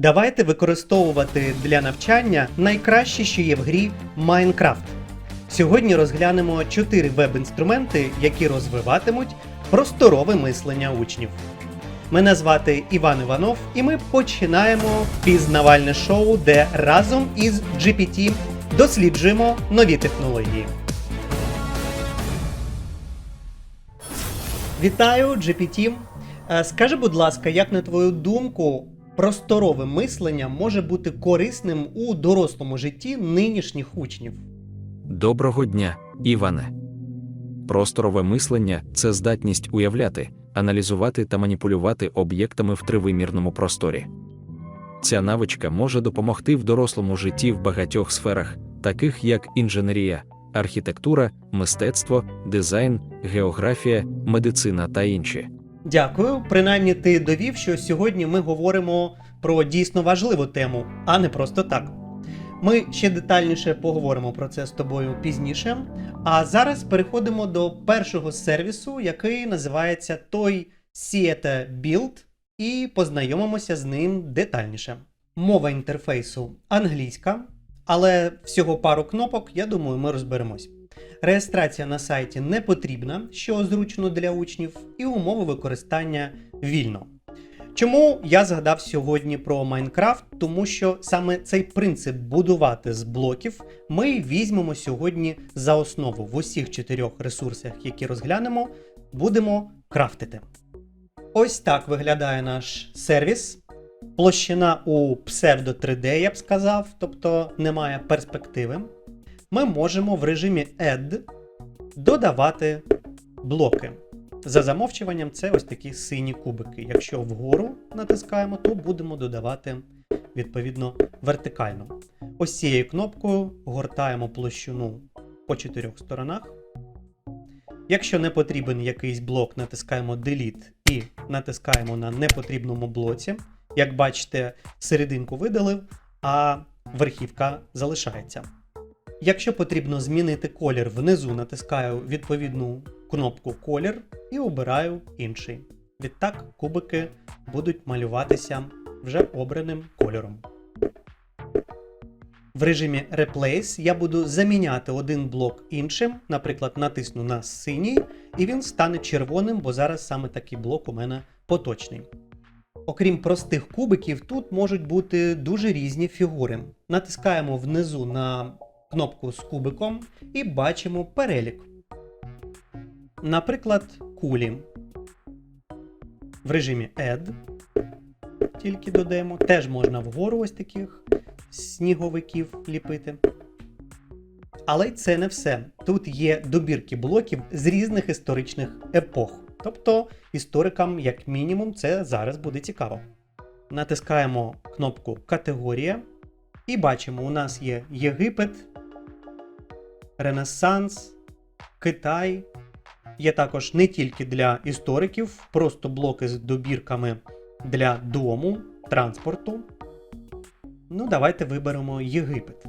Давайте використовувати для навчання найкраще, що є в грі Майнкрафт. Сьогодні розглянемо чотири веб-інструменти, які розвиватимуть просторове мислення учнів. Мене звати Іван Іванов, і ми починаємо пізнавальне шоу, де разом із GPT досліджуємо нові технології. Вітаю, GPT. Е, Скажи, будь ласка, як на твою думку, просторове мислення може бути корисним у дорослому житті нинішніх учнів? Доброго дня, Іване. Просторове мислення це здатність уявляти, аналізувати та маніпулювати об'єктами в тривимірному просторі. Ця навичка може допомогти в дорослому житті в багатьох сферах, таких як інженерія, архітектура, мистецтво, дизайн, географія, медицина та інші. Дякую. Принаймні, ти довів, що сьогодні ми говоримо про дійсно важливу тему, а не просто так. Ми ще детальніше поговоримо про це з тобою пізніше. А зараз переходимо до першого сервісу, який називається той Sieta Build, і познайомимося з ним детальніше. Мова інтерфейсу англійська, але всього пару кнопок, я думаю, ми розберемось. Реєстрація на сайті не потрібна, що зручно для учнів, і умови використання вільно. Чому я згадав сьогодні про Майнкрафт? Тому що саме цей принцип будувати з блоків ми візьмемо сьогодні за основу в усіх чотирьох ресурсах, які розглянемо, будемо крафтити. Ось так виглядає наш сервіс. Площина у псевдо 3D, я б сказав, тобто немає перспективи. Ми можемо в режимі Add додавати блоки. За замовчуванням, це ось такі сині кубики. Якщо вгору натискаємо, то будемо додавати відповідно вертикально. Ось цією кнопкою гортаємо площину по чотирьох сторонах. Якщо не потрібен якийсь блок, натискаємо Delete і натискаємо на непотрібному блоці. Як бачите, серединку видалив, а верхівка залишається. Якщо потрібно змінити колір внизу, натискаю відповідну кнопку Колір і обираю інший. Відтак кубики будуть малюватися вже обраним кольором. В режимі Replace я буду заміняти один блок іншим, наприклад, натисну на синій, і він стане червоним, бо зараз саме такий блок у мене поточний. Окрім простих кубиків, тут можуть бути дуже різні фігури. Натискаємо внизу на кнопку з кубиком і бачимо перелік. Наприклад, кулі. В режимі Add тільки додаємо. Теж можна вгору ось таких сніговиків ліпити. Але це не все. Тут є добірки блоків з різних історичних епох. Тобто історикам, як мінімум, це зараз буде цікаво. Натискаємо кнопку Категорія і бачимо, у нас є Єгипет, Ренесанс, Китай. Є також не тільки для істориків, просто блоки з добірками для дому, транспорту. Ну, давайте виберемо Єгипет.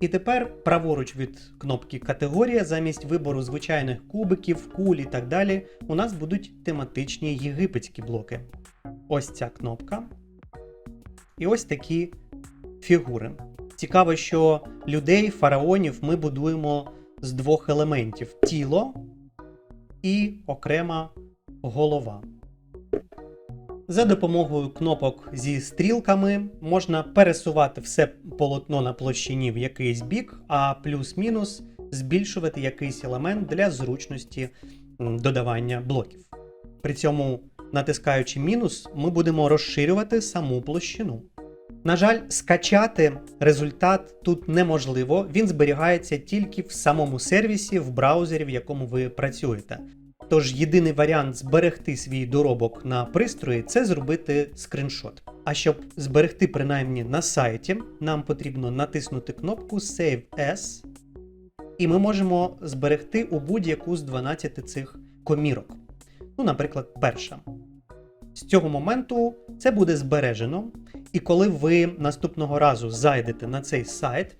І тепер праворуч від кнопки Категорія, замість вибору звичайних кубиків, куль і так далі, у нас будуть тематичні єгипетські блоки. Ось ця кнопка. І ось такі фігури. Цікаво, що людей, фараонів ми будуємо з двох елементів: тіло і окрема голова. За допомогою кнопок зі стрілками можна пересувати все полотно на площині в якийсь бік, а плюс-мінус збільшувати якийсь елемент для зручності додавання блоків. При цьому, натискаючи мінус, ми будемо розширювати саму площину. На жаль, скачати результат тут неможливо, він зберігається тільки в самому сервісі в браузері, в якому ви працюєте. Тож єдиний варіант зберегти свій доробок на пристрої це зробити скріншот. А щоб зберегти принаймні на сайті, нам потрібно натиснути кнопку Save As, і ми можемо зберегти у будь-яку з 12 цих комірок. Ну, наприклад, перша. З цього моменту це буде збережено, і коли ви наступного разу зайдете на цей сайт,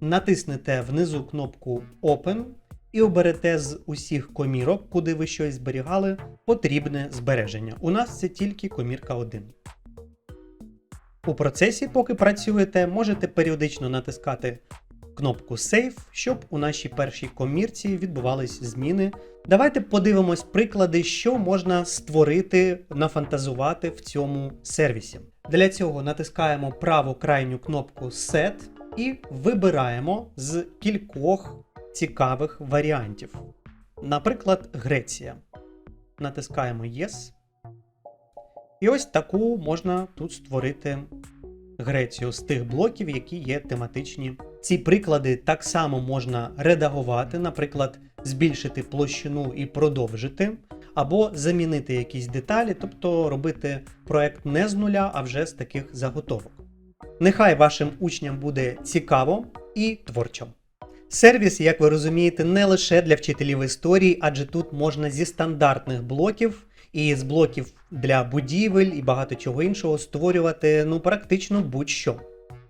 натиснете внизу кнопку Open і оберете з усіх комірок, куди ви щось зберігали, потрібне збереження. У нас це тільки комірка 1. У процесі, поки працюєте, можете періодично натискати кнопку Save, щоб у нашій першій комірці відбувались зміни. Давайте подивимось приклади, що можна створити, нафантазувати в цьому сервісі. Для цього натискаємо праву крайню кнопку Set і вибираємо з кількох цікавих варіантів. Наприклад, Греція. Натискаємо Yes. І ось таку можна тут створити Грецію з тих блоків, які є тематичні. Ці приклади так само можна редагувати, наприклад, збільшити площину і продовжити, або замінити якісь деталі, тобто робити проект не з нуля, а вже з таких заготовок. Нехай вашим учням буде цікаво і творчо. Сервіс, як ви розумієте, не лише для вчителів історії, адже тут можна зі стандартних блоків і з блоків для будівель і багато чого іншого створювати ну практично будь-що.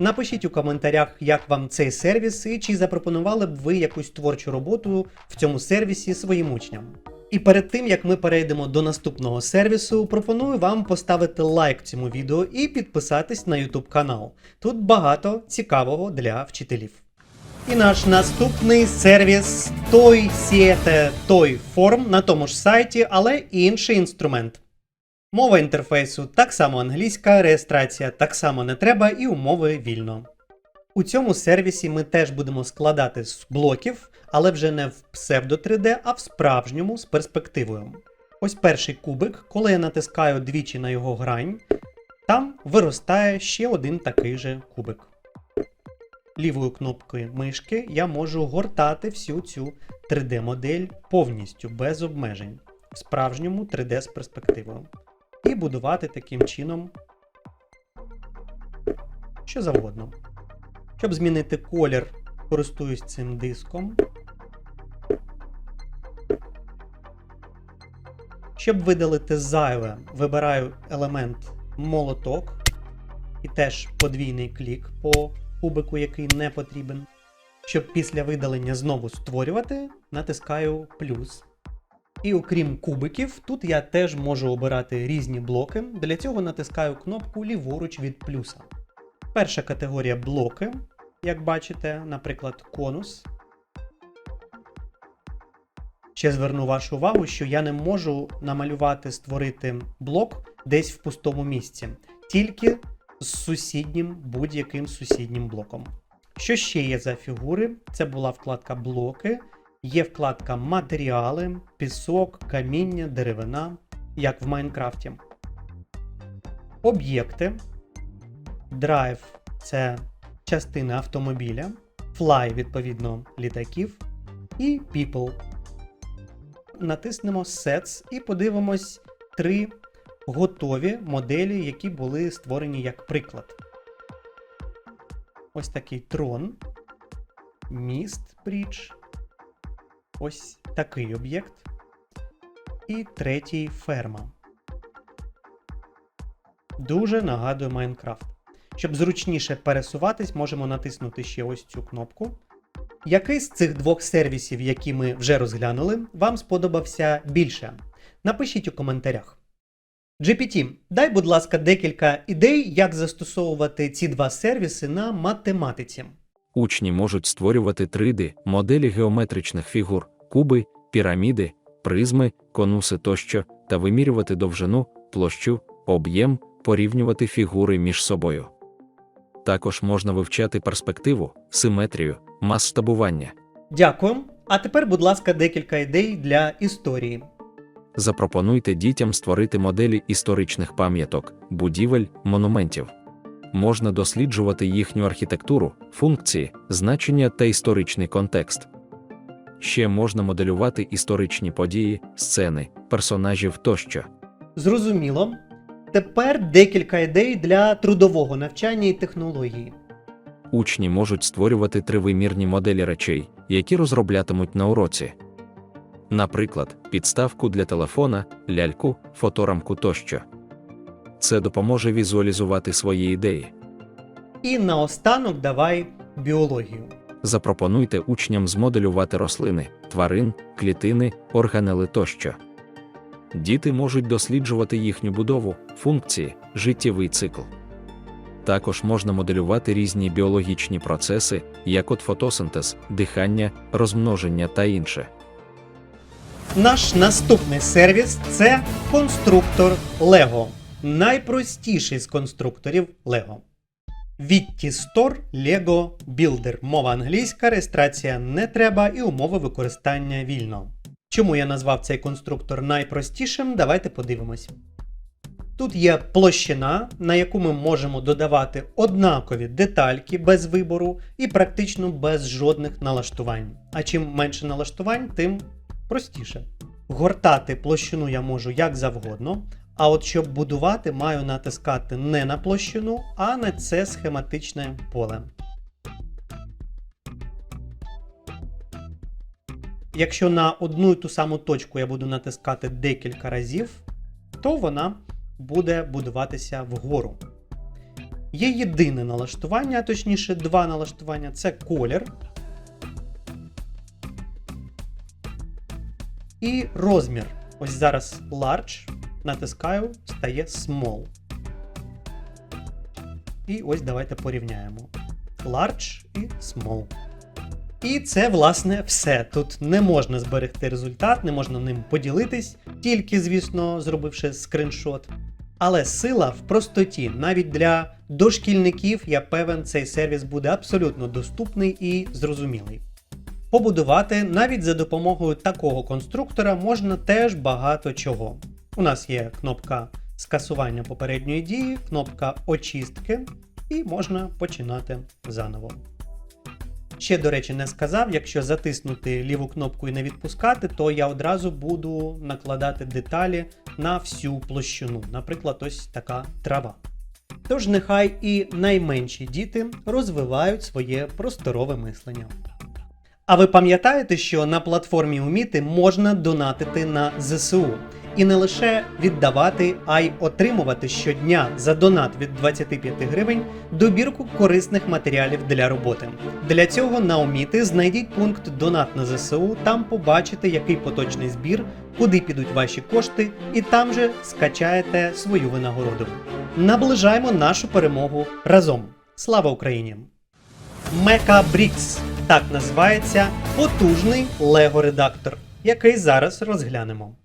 Напишіть у коментарях, як вам цей сервіс і чи запропонували б ви якусь творчу роботу в цьому сервісі своїм учням. І перед тим як ми перейдемо до наступного сервісу, пропоную вам поставити лайк цьому відео і підписатись на YouTube канал. Тут багато цікавого для вчителів. І наш наступний сервіс той сієте той форм на тому ж сайті, але інший інструмент. Мова інтерфейсу так само англійська, реєстрація так само не треба і умови вільно. У цьому сервісі ми теж будемо складати з блоків, але вже не в псевдо 3D, а в справжньому з перспективою. Ось перший кубик, коли я натискаю двічі на його грань, там виростає ще один такий же кубик. Лівою кнопкою мишки я можу гортати всю цю 3D-модель повністю без обмежень в справжньому 3D з перспективою. І будувати таким чином що завгодно. Щоб змінити колір, користуюсь цим диском. Щоб видалити зайве, вибираю елемент молоток і теж подвійний клік по кубику, який не потрібен. Щоб після видалення знову створювати, натискаю плюс. І окрім кубиків, тут я теж можу обирати різні блоки. Для цього натискаю кнопку ліворуч від плюса. Перша категорія блоки, як бачите, наприклад, конус. Ще зверну вашу увагу, що я не можу намалювати, створити блок десь в пустому місці, тільки з сусіднім будь-яким сусіднім блоком. Що ще є за фігури? Це була вкладка блоки, є вкладка матеріали, пісок, каміння, деревина, як в Майнкрафті. Об'єкти. Драйв це частини автомобіля, Fly, відповідно, літаків, і People. Натиснемо Sets і подивимось три готові моделі, які були створені як приклад. Ось такий трон, міст брідж, ось такий об'єкт. І третій ферма. Дуже нагадує Майнкрафт. Щоб зручніше пересуватись, можемо натиснути ще ось цю кнопку. Який з цих двох сервісів, які ми вже розглянули, вам сподобався більше? Напишіть у коментарях. GPT, дай, будь ласка, декілька ідей, як застосовувати ці два сервіси на математиці. Учні можуть створювати 3D моделі геометричних фігур, куби, піраміди, призми, конуси тощо, та вимірювати довжину, площу, об'єм, порівнювати фігури між собою. Також можна вивчати перспективу, симетрію, масштабування. Дякую. А тепер, будь ласка, декілька ідей для історії. Запропонуйте дітям створити моделі історичних пам'яток, будівель, монументів. Можна досліджувати їхню архітектуру, функції, значення та історичний контекст. Ще можна моделювати історичні події, сцени, персонажів тощо. Зрозуміло. Тепер декілька ідей для трудового навчання і технології. Учні можуть створювати тривимірні моделі речей, які розроблятимуть на уроці. Наприклад, підставку для телефона, ляльку, фоторамку тощо. Це допоможе візуалізувати свої ідеї. І наостанок давай біологію. Запропонуйте учням змоделювати рослини, тварин, клітини, органели тощо. Діти можуть досліджувати їхню будову, функції, життєвий цикл. Також можна моделювати різні біологічні процеси, як от фотосинтез, дихання, розмноження та інше. Наш наступний сервіс це конструктор Lego. Найпростіший з конструкторів Lego. Store Lego Builder. Мова англійська, реєстрація не треба і умови використання вільно. Чому я назвав цей конструктор найпростішим? Давайте подивимось. Тут є площина, на яку ми можемо додавати однакові детальки без вибору і практично без жодних налаштувань. А чим менше налаштувань, тим простіше. Гортати площину я можу як завгодно, а от щоб будувати, маю натискати не на площину, а на це схематичне поле. Якщо на одну і ту саму точку я буду натискати декілька разів, то вона буде будуватися вгору. Є єдине налаштування, а точніше два налаштування це колір і розмір. Ось зараз large, натискаю, стає small. І ось давайте порівняємо. Large і small. І це, власне, все. Тут не можна зберегти результат, не можна ним поділитись, тільки, звісно, зробивши скриншот. Але сила в простоті. Навіть для дошкільників, я певен, цей сервіс буде абсолютно доступний і зрозумілий. Побудувати навіть за допомогою такого конструктора можна теж багато чого. У нас є кнопка скасування попередньої дії, кнопка очистки, і можна починати заново. Ще, до речі, не сказав, якщо затиснути ліву кнопку і не відпускати, то я одразу буду накладати деталі на всю площину. Наприклад, ось така трава. Тож нехай і найменші діти розвивають своє просторове мислення. А ви пам'ятаєте, що на платформі Уміти можна донатити на ЗСУ і не лише віддавати, а й отримувати щодня за донат від 25 гривень добірку корисних матеріалів для роботи. Для цього на Уміти знайдіть пункт Донат на ЗСУ, там побачите, який поточний збір, куди підуть ваші кошти, і там же скачаєте свою винагороду. Наближаємо нашу перемогу разом. Слава Україні! Mecha Bricks – так називається потужний Lego редактор, який зараз розглянемо.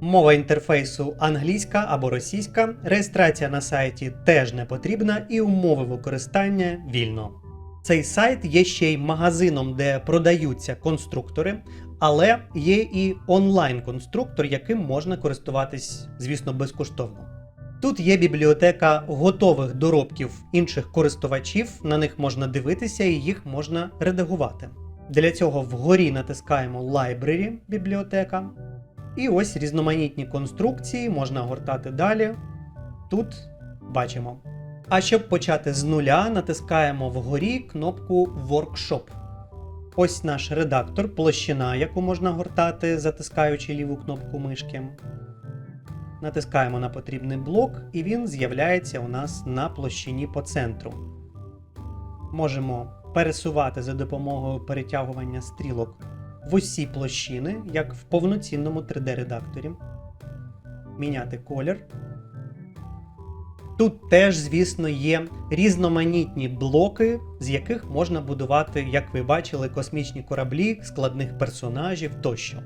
Мова інтерфейсу англійська або російська, реєстрація на сайті теж не потрібна і умови використання вільно. Цей сайт є ще й магазином, де продаються конструктори, але є і онлайн-конструктор, яким можна користуватись, звісно, безкоштовно. Тут є бібліотека готових доробків інших користувачів, на них можна дивитися і їх можна редагувати. Для цього вгорі натискаємо Library бібліотека. І ось різноманітні конструкції можна гортати далі. Тут бачимо. А щоб почати з нуля, натискаємо вгорі кнопку Workshop. Ось наш редактор, площина, яку можна гортати, затискаючи ліву кнопку мишки. Натискаємо на потрібний блок, і він з'являється у нас на площині по центру. Можемо пересувати за допомогою перетягування стрілок в усі площини, як в повноцінному 3D-редакторі. Міняти колір. Тут теж, звісно, є різноманітні блоки, з яких можна будувати, як ви бачили, космічні кораблі, складних персонажів тощо.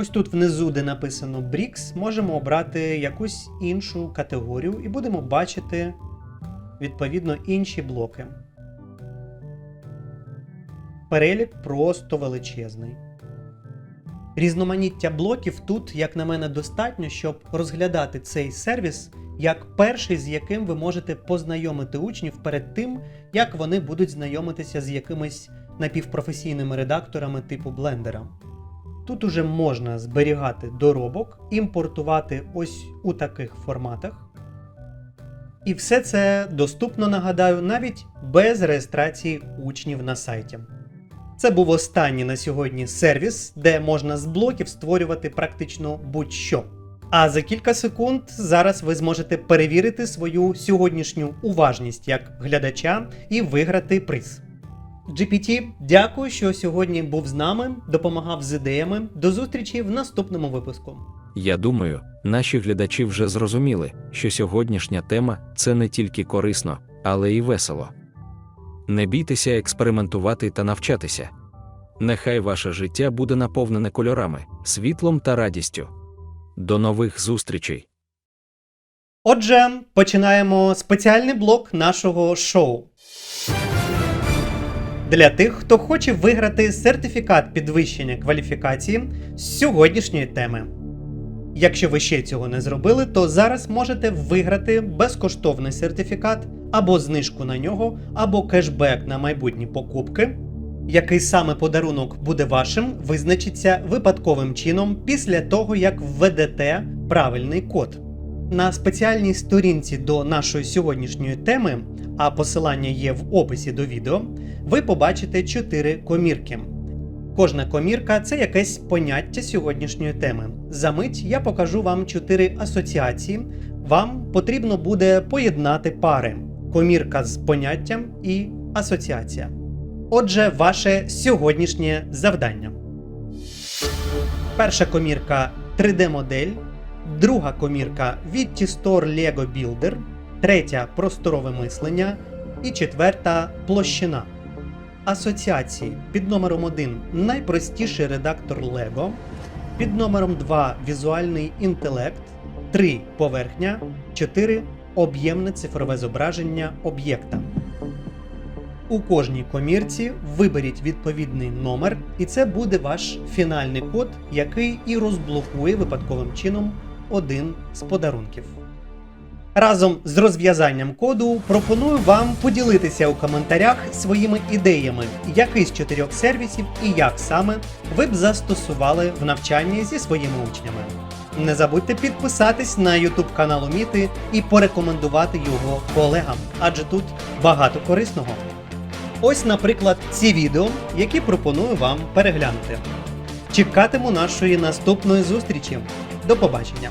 Ось тут внизу, де написано Bricks, можемо обрати якусь іншу категорію і будемо бачити відповідно інші блоки. Перелік просто величезний. Різноманіття блоків тут, як на мене, достатньо, щоб розглядати цей сервіс як перший, з яким ви можете познайомити учнів перед тим, як вони будуть знайомитися з якимись напівпрофесійними редакторами типу блендера. Тут уже можна зберігати доробок, імпортувати ось у таких форматах. І все це доступно, нагадаю, навіть без реєстрації учнів на сайті. Це був останній на сьогодні сервіс, де можна з блоків створювати практично будь-що. А за кілька секунд зараз ви зможете перевірити свою сьогоднішню уважність як глядача і виграти приз. GPT, дякую, що сьогодні був з нами, допомагав з ідеями. До зустрічі в наступному випуску. Я думаю, наші глядачі вже зрозуміли, що сьогоднішня тема це не тільки корисно, але й весело. Не бійтеся експериментувати та навчатися. Нехай ваше життя буде наповнене кольорами, світлом та радістю. До нових зустрічей! Отже, починаємо спеціальний блок нашого шоу. Для тих, хто хоче виграти сертифікат підвищення кваліфікації з сьогоднішньої теми. Якщо ви ще цього не зробили, то зараз можете виграти безкоштовний сертифікат або знижку на нього, або кешбек на майбутні покупки. Який саме подарунок буде вашим, визначиться випадковим чином після того, як введете правильний код. На спеціальній сторінці до нашої сьогоднішньої теми, а посилання є в описі до відео, ви побачите 4 комірки. Кожна комірка це якесь поняття сьогоднішньої теми. За мить я покажу вам 4 асоціації. Вам потрібно буде поєднати пари: комірка з поняттям і асоціація. Отже, ваше сьогоднішнє завдання. Перша комірка 3D-модель, друга комірка Vitty Store Lego Builder, третя просторове мислення і четверта площина. Асоціації під номером 1 найпростіший редактор Lego, під номером 2 візуальний інтелект, 3 поверхня, 4 об'ємне цифрове зображення об'єкта. У кожній комірці виберіть відповідний номер, і це буде ваш фінальний код, який і розблокує випадковим чином один з подарунків. Разом з розв'язанням коду пропоную вам поділитися у коментарях своїми ідеями, який з чотирьох сервісів і як саме ви б застосували в навчанні зі своїми учнями. Не забудьте підписатись на YouTube канал Уміти і порекомендувати його колегам, адже тут багато корисного. Ось, наприклад, ці відео, які пропоную вам переглянути. Чекатиму нашої наступної зустрічі. До побачення!